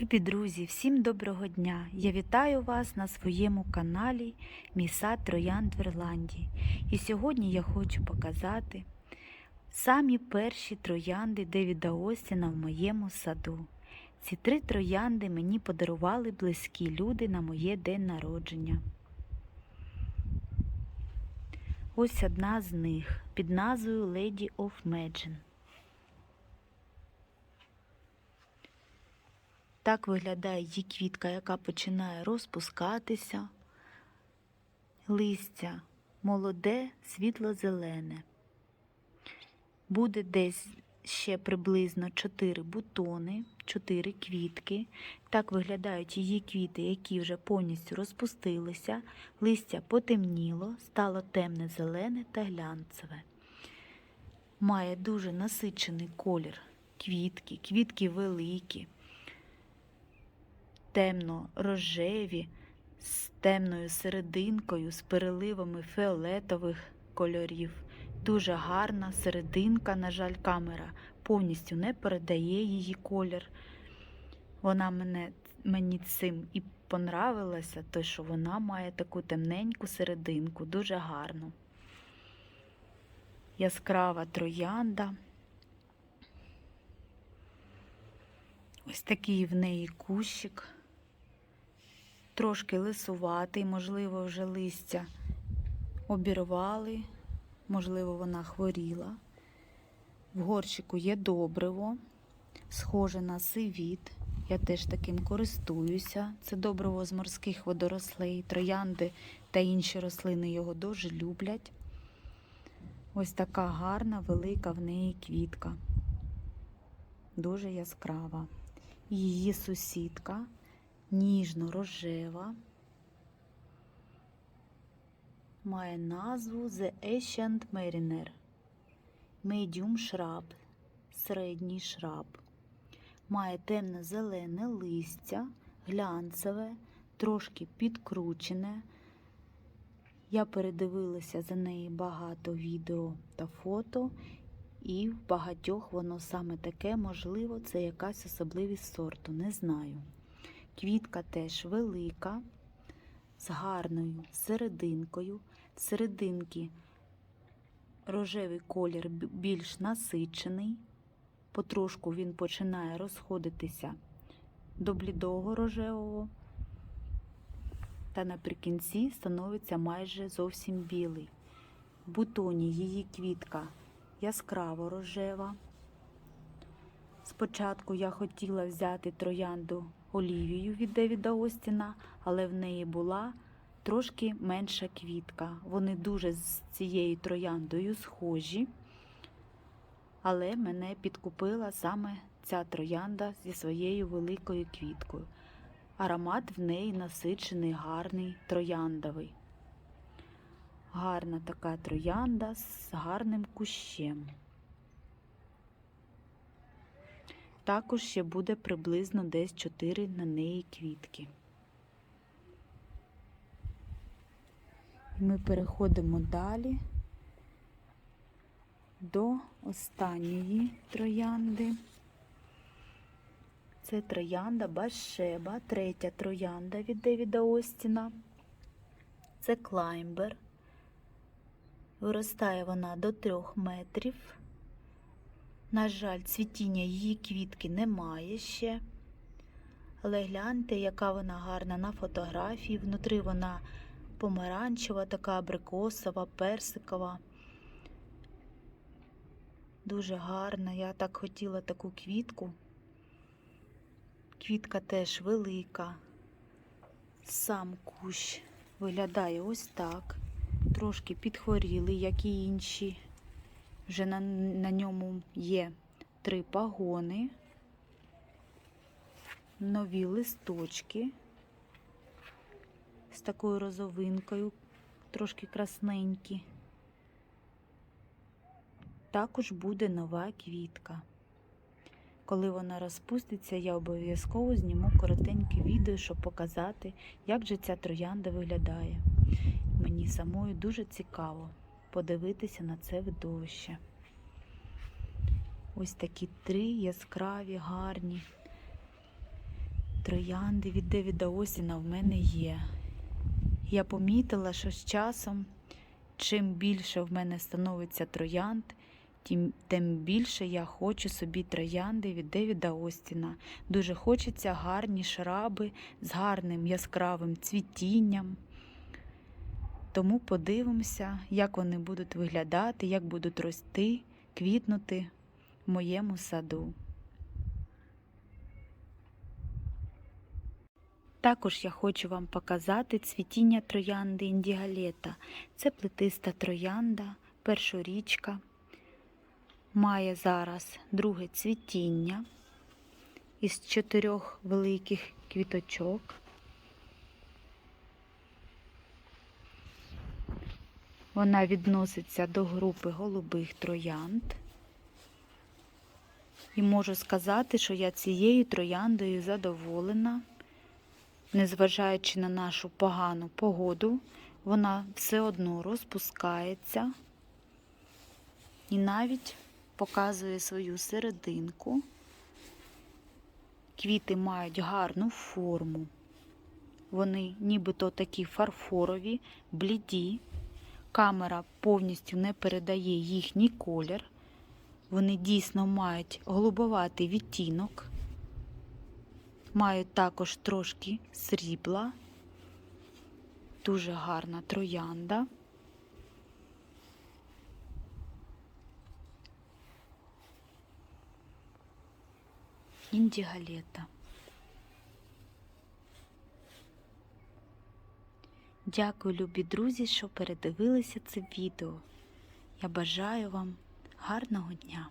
Любі друзі, всім доброго дня! Я вітаю вас на своєму каналі Мій сад Троянд в Ірландії. І сьогодні я хочу показати самі перші троянди Девіда Остіна в моєму саду. Ці три троянди мені подарували близькі люди на моє день народження. Ось одна з них під назвою Lady of Imagine. Так виглядає її квітка, яка починає розпускатися. Листя молоде, світло-зелене. Буде десь ще приблизно 4 бутони, 4 квітки. Так виглядають її квіти, які вже повністю розпустилися. Листя потемніло, стало темне зелене та глянцеве. Має дуже насичений колір квітки, квітки великі темно-рожеві, з темною серединкою, з переливами фіолетових кольорів. Дуже гарна серединка, на жаль, камера повністю не передає її колір. Вона мене, мені цим і понравилася, то що вона має таку темненьку серединку, дуже гарну. Яскрава троянда. Ось такий в неї кущик трошки лисуватий, можливо, вже листя обірвали, можливо, вона хворіла. В горщику є добриво, схоже на сивіт. Я теж таким користуюся. Це добриво з морських водорослей, троянди та інші рослини його дуже люблять. Ось така гарна, велика в неї квітка. Дуже яскрава. Її сусідка ніжно-рожева. Має назву The Ancient Mariner. Medium Shrub, середній шраб. Має темно-зелене листя, глянцеве, трошки підкручене. Я передивилася за неї багато відео та фото, і в багатьох воно саме таке, можливо, це якась особливість сорту, не знаю. Квітка теж велика, з гарною серединкою. Серединки рожевий колір більш насичений, потрошку він починає розходитися до блідого рожевого, та наприкінці становиться майже зовсім білий. В бутоні її квітка яскраво рожева. Спочатку я хотіла взяти троянду Олівію від Девіда Остіна, але в неї була трошки менша квітка. Вони дуже з цією трояндою схожі, але мене підкупила саме ця троянда зі своєю великою квіткою. Аромат в неї насичений, гарний, трояндовий. Гарна така троянда з гарним кущем. Також ще буде приблизно десь 4 на неї квітки. Ми переходимо далі до останньої троянди. Це троянда Башеба, третя троянда від Девіда Остіна. Це клаймбер. Виростає вона до 3 метрів. На жаль, цвітіння її квітки немає ще. Але гляньте, яка вона гарна на фотографії. Внутри вона помаранчева, така абрикосова, персикова. Дуже гарна. Я так хотіла таку квітку. Квітка теж велика. Сам кущ виглядає ось так. Трошки підхворілий, як і інші. Вже на, на ньому є три пагони, нові листочки з такою розовинкою, трошки красненькі. Також буде нова квітка. Коли вона розпуститься, я обов'язково зніму коротеньке відео, щоб показати, як же ця троянда виглядає. Мені самою дуже цікаво подивитися на це видовище. Ось такі три яскраві, гарні троянди від Девіда Осіна в мене є. Я помітила, що з часом, чим більше в мене становиться троянд, тим, тим більше я хочу собі троянди від Девіда Остіна. Дуже хочеться гарні шраби з гарним яскравим цвітінням. Тому подивимося, як вони будуть виглядати, як будуть рости, квітнути в моєму саду. Також я хочу вам показати цвітіння троянди індігалета. Це плетиста троянда, першорічка. Має зараз друге цвітіння із чотирьох великих квіточок. Вона відноситься до групи голубих троянд. І можу сказати, що я цією трояндою задоволена. Незважаючи на нашу погану погоду, вона все одно розпускається і навіть показує свою серединку. Квіти мають гарну форму. Вони нібито такі фарфорові, бліді. Камера повністю не передає їхній колір. Вони дійсно мають голубоватий відтінок мають також трошки срібла, дуже гарна троянда. Індігалета. Дякую, любі друзі, що передивилися це відео. Я бажаю вам гарного дня!